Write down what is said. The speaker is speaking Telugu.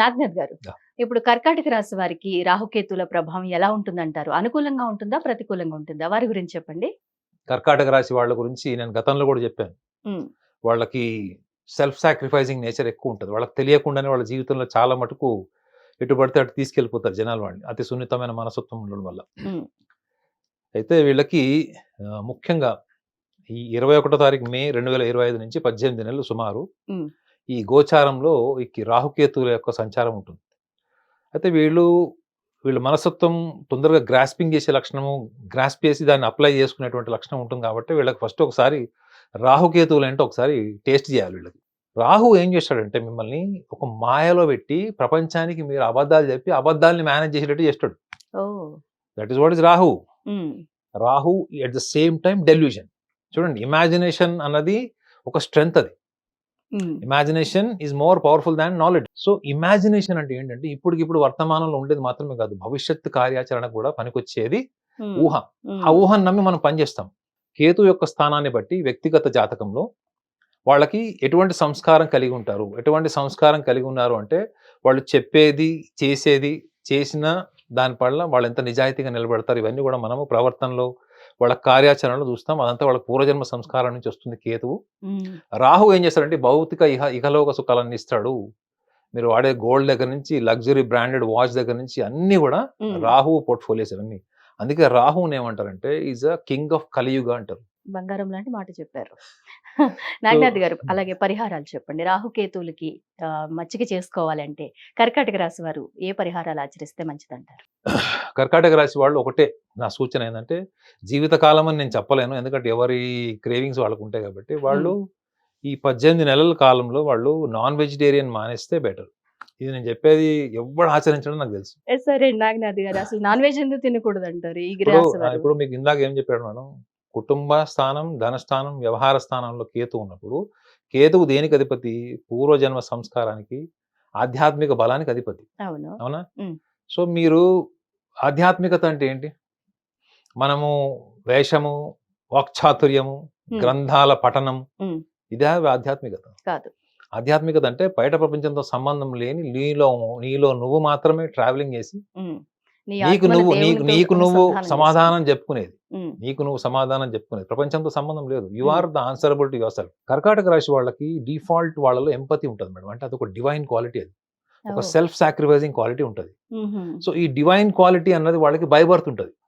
నాగ్నాథ్ గారు. ఇప్పుడు కర్కాటక రాశి వారికి రాహుకేతుల ప్రభావం ఎలా ఉంటుందంటారు? అనుకూలంగా ఉంటుందా? ప్రతికూలంగా ఉంటుందా? వారి గురించి చెప్పండి. కర్కాటక రాశి వాళ్ళ గురించి నేను గతంలో కూడా చెప్పాను. వాళ్ళకి సెల్ఫ్ సాక్రిఫైసింగ్ నేచర్ ఎక్కువ ఉంటుంది. వాళ్ళకి తెలియకుండానే వాళ్ళ జీవితంలో చాలా మటుకు ఎటు పడితే అటు తీసుకెళ్ళిపోతారు జనాలు వాళ్ళని. అతి సున్నితమైన మనస్తత్వం ఉండడం వల్ల. అయితే వీళ్ళకి ముఖ్యంగా ఈ ఇరవై ఒకటో తారీఖు మే రెండు వేల ఇరవై ఐదు నుంచి పద్దెనిమిది నెలలు సుమారు. ఈ గోచారంలో ఈ రాహుకేతువుల యొక్క సంచారం ఉంటుంది. అయితే వీళ్ళు వీళ్ళ మనస్తత్వం తొందరగా గ్రాస్పింగ్ చేసే లక్షణము గ్రాస్ప్ చేసి దాన్ని అప్లై చేసుకునేటువంటి లక్షణం ఉంటుంది కాబట్టి వీళ్ళకి ఫస్ట్ ఒకసారి రాహుకేతువులు అంటే ఒకసారి టేస్ట్ చేయాలి వీళ్ళకి. రాహు ఏం చేస్తాడంటే మిమ్మల్ని ఒక మాయలో పెట్టి ప్రపంచానికి మీరు అబద్ధాలు చెప్పి అబద్ధాలని మేనేజ్ చేసేటట్టు చేస్తాడు. That is what is Rahu. Rahu at the same time delusion చూడండి ఇమాజినేషన్ అన్నది ఒక స్ట్రెంగ్త్ అది. Imagination is more powerful than knowledge so imagination అంటే ఏంటంటే ఇప్పటికిప్పుడు వర్తమానంలో ఉండేది మాత్రమే కాదు. భవిష్యత్తు కార్యాచరణ కూడా పనికొచ్చేది ఉమ్, ఊహ. ఆ ఊహను నమ్మి మనం పనిచేస్తాం. కేతు యొక్క స్థానాన్ని బట్టి వ్యక్తిగత జాతకంలో వాళ్ళకి ఎటువంటి సంస్కారం కలిగి ఉంటారు? ఎటువంటి సంస్కారం కలిగి ఉన్నారు అంటే వాళ్ళు చెప్పేది చేసేది చేసిన దాని పట్ల వాళ్ళు ఎంత నిజాయితీగా నిలబెడతారు? ఇవన్నీ కూడా మనము ప్రవర్తనలో వాళ్ళ కార్యాచరణలో చూస్తాం. అదంతా వాళ్ళ పూర్వజన్మ సంస్కారం నుంచి వస్తుంది కేతువు. రాహు ఏం చేస్తాడంటే భౌతిక ఇహ ఇహలోక సుఖాలన్నీ ఇస్తాడు. మీరు వాడే గోల్డ్ దగ్గర నుంచి లగ్జరీ బ్రాండెడ్ వాచ్ దగ్గర నుంచి అన్ని కూడా. రాహు పోర్ట్ఫోలియోస్ అవన్నీ అందుకే రాహుని ఏమంటారంటే ఈజ్ అ కింగ్ ఆఫ్ కలియుగ అంటారు. బంగారం లాంటి మాట చెప్పారు. నాగనాథ్ గారు అలాగే పరిహారాలు చెప్పండి. రాహుకేతువులకి మచ్చిక చేసుకోవాలంటే కర్కాటక రాశి వారు ఏ పరిహారాలు ఆచరిస్తే మంచిదంటారు? కర్కాటక రాశి వాళ్ళు ఒకటే నా సూచన ఏంటంటే జీవితకాలం అని నేను చెప్పలేను. ఎందుకంటే ఎవరి క్రేవింగ్స్ వాళ్ళకు ఉంటాయి కాబట్టి వాళ్ళు ఈ పద్దెనిమిది నెలల కాలంలో వాళ్ళు నాన్ వెజిటేరియన్ మానేస్తే బెటర్. ఇది నేను చెప్పేది ఎవరు ఆచరించడం నాకు తెలుసు. సరే నాగనాథ్ గారు అసలు నాన్ వెజ్ ఎందుకు తినకూడదు అంటారు ఈ ఇప్పుడు మీకు ఇందాక ఏం చెప్పాడు మేడం? కుటుంబ స్థానం ధనస్థానం వ్యవహార స్థానంలో కేతు ఉన్నప్పుడు కేతువు దేనికి అధిపతి? పూర్వజన్మ సంస్కారానికి ఆధ్యాత్మిక బలానికి అధిపతి. అవును. సో మీరు ఆధ్యాత్మికత అంటే ఏంటి? మనము వేషము వాక్చాతుర్యము గ్రంథాల పఠనం. ఇదే ఆధ్యాత్మికత. కాదు. ఆధ్యాత్మికత అంటే బయట ప్రపంచంతో సంబంధం లేని నీలో నీలో నువ్వు మాత్రమే ట్రావెలింగ్ చేసి నీకు నువ్వు నీకు నువ్వు సమాధానం చెప్పుకునేది. నీకు నువ్వు సమాధానం చెప్పుకునేది. ప్రపంచంతో సంబంధం లేదు. You. Are the answerable to yourself కర్కాటక రాశి వాళ్ళకి డిఫాల్ట్ వాళ్ళలో ఎంపతి ఉంటుంది మేడం. అంటే అది ఒక డివైన్ క్వాలిటీ అది. ఒక. సెల్ఫ్ సాక్రిఫైజింగ్ క్వాలిటీ ఉంటుంది. సో ఈ డివైన్ క్వాలిటీ అన్నది వాళ్ళకి బై బర్త్ ఉంటుంది